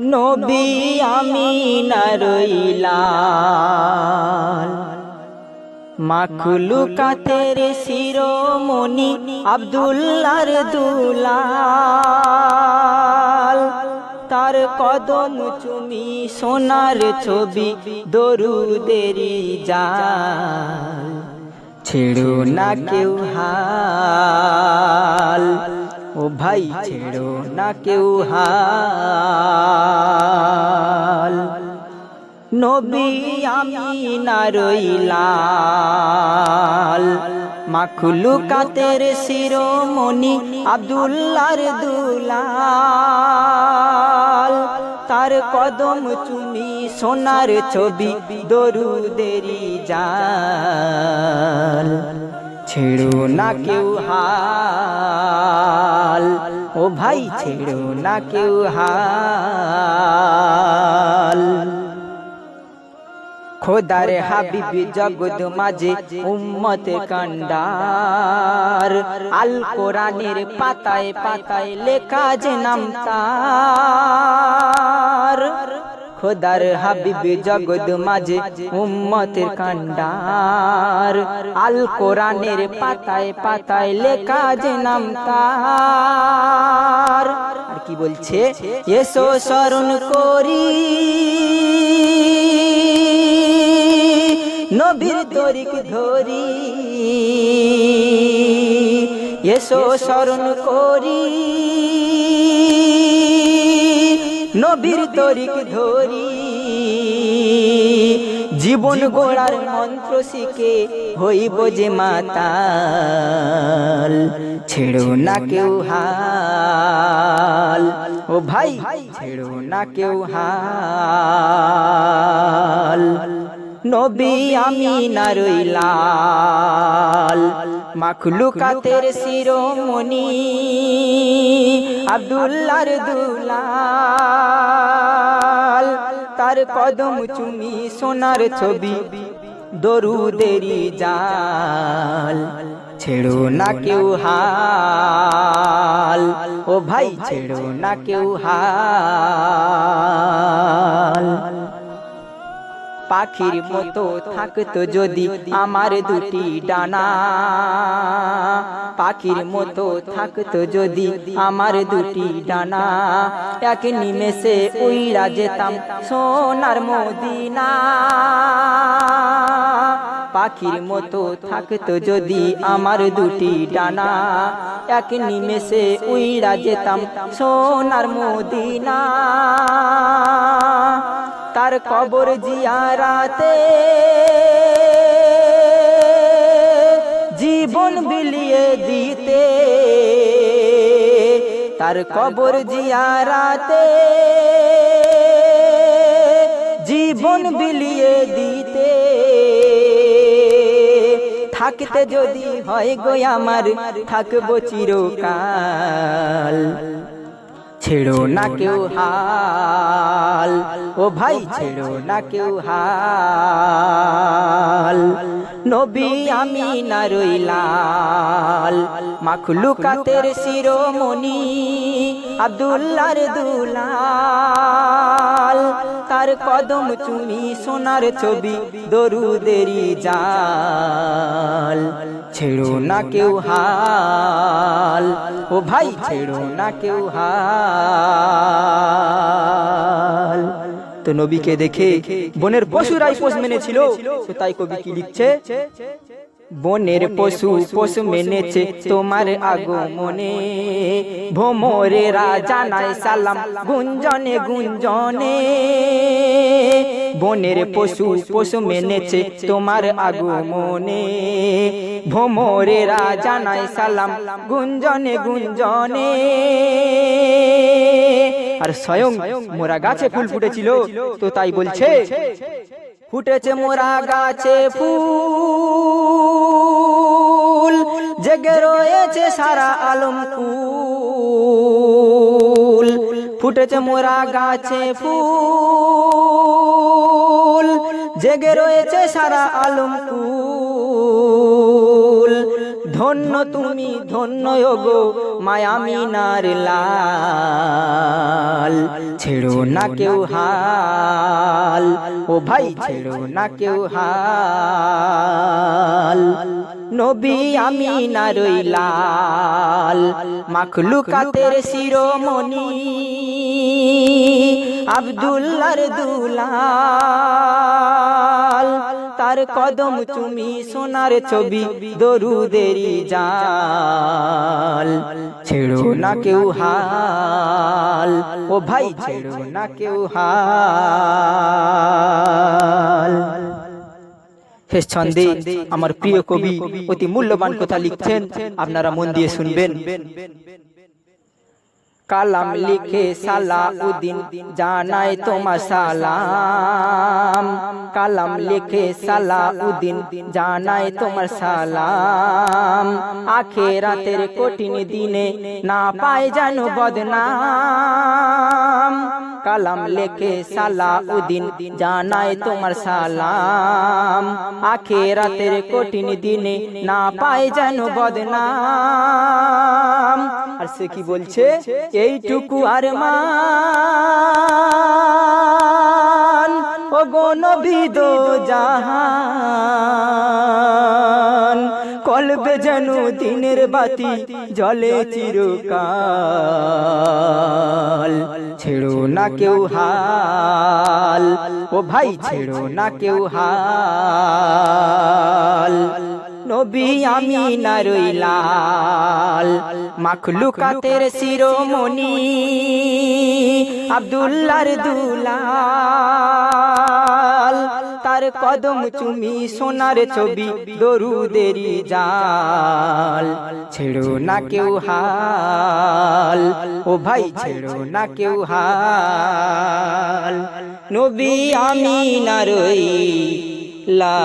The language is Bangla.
নবী আমি রইলাল। মাখলুকাতের শিরোমণি আব্দুল্লার দুলাল। তার কদম চুমি সোনার ছবি দরুদেরি জাল। ছেড়ো না কেউ হাল। ও ভাই ছেড়ো না কেউ হাল। নবী আমি না রইলাল। মাখলুকাতের শিরোমণি আব্দুল্লার দুলাল। তার কদম চুমি সোনার ছবি দরুদেরি জাল। ছেড়ো না কেউ হাল। ও ভাই ছেড়ো না কেউ হাল। খোদার হাবিব জগৎ মাঝে উম্মত কান্ডার আল কোরআনের পাতায় পাতায় লেখা যে নাম তার। খোদার হাবিব জগৎ মাঝে উম্মতের কান্ডার। আল কোরআনের পাতায় পাতায় লেখা যে নাম তার আর কি বলছে? এসো স্মরণ করি। নবীর তরিক ধরি। এসো স্মরণ করি। নবীর তরিক ধরি। জীবন গোড়ার মন্ত্র শিখে হইব যে মাতাল। ছেড়ো না কেউ হাল। ও ভাই, ছেড়ো না কেউ হাল। নবী আমি না রইলাল মাখলুকাতের শিরোমণি আব্দুল্লার দুলাল। তার কদম চুমি সোনার ছবি দরুদেরি জাল। ছেড়ো না কেউ হাল। ও ভাই ছেড়ো না কেউ হাল। পাখির মতো থাকতো যদি আমার দুটি ডানা। পাখির মতো থাকতো যদি আমার দুটি ডানা। এক নিমেষে উইরা যেতাম সোনার মদিনা। পাখির মতো থাকতো যদি আমার দুটি ডানা। এক নিমেষে উইরা যেতাম সোনার মদিনা। তার কবর জিয়ারাতে জীবন বিলিয়ে দিতে। তার কবর জিয়ারাতে জীবন বিলিয়ে দিতে। থাকতে যদি হয় গো আমার, থাকব চিরকাল। ছেড়ো না কেউ হাল। ও ভাই ছেড়ো না কেউ হাল। নবী আমি না রইলাল, মাখলুকাতের শিরোমণি আব্দুল্লার দুলাল। তার কদম চুমি সোনার ছবি দরুদেরি জাল। ছেড়ো না কেউ হাল, ও ভাই ছেড়ো না কেউ হাল। তো নবীকে দেখে বনের পশুরাই পোষ মেনেছিল। তো তাই কবি কি লিখছে? বনের পশু পশু মেনেছে তোমার আগমনে। ভোমরে রাজা নাই সালাম, গুঞ্জনে গুঞ্জনে। বনের পশু পশু মেনেছে তোমার আগমনে। ভোমরে রাজা নাই সালাম, গুঞ্জনে গুঞ্জনে। আর স্বয়ং মোরা গাছে ফুল ফুটেছিল, তো তাই বলছে, ফুটেছে মোরা গাছে ফুল, জেগে রয়েছে সারা আলম কুল। ফুটেছে মোরা গাছে ফুল, জেগে রয়েছে সারা আলম কুল। ধন্য তুমি, ধন্য গো মায়ামিনার লাল। ছেড়ো না কেউ হাল, ও ভাই ছেড়ো না কেউ হাল। নবী আমি না রইলাল মাখলুকাতের শিরোমণি, আব্দুল্লার দুলাল। তার কদম চুমি সোনার ছবি দরুদেরি জাল। ছেড়ো না কেউ হাল। ও ভাই ছেড়ো না কেউ হাল। শেষ ছন্দে আমার প্রিয় কবি অতি মূল্যবান কথা লিখছেন। আপনারা মন দিয়ে শুনবেন। কালাম লিখে সালা সালাউদ্দিন জানাই তোমার সালাম। কালাম লিখে সালা সালাউদ্দিন জানাই তোমার সালাম। আখেরাতের কঠিন দিনে না পায় জানো বদনাম। কালাম লেখে সালাউদ্দিন জানাই তোমার সালাম। আখেরাতের কঠিন দিনে না পায় জানো বদনাম। আর সে কি বলছে? এইটুকু আর জাহান। কলবে যেন দিনের বাতি, জলে চিরকাল। ছেড়ো না কেউ হাল। ও ভাই, ছেড়ো না কেউ হাল। নবী আমি না রইলাল মাখলুকাতের শিরোমণি আব্দুল্লার দুলাল। তার কদম চুমি সোনার ছবি দরুদেরি জাল। ছেড়ো না কেউ হাল। ও ভাই ছেড়ো না কেউ হাল। নবী আমি না রই লা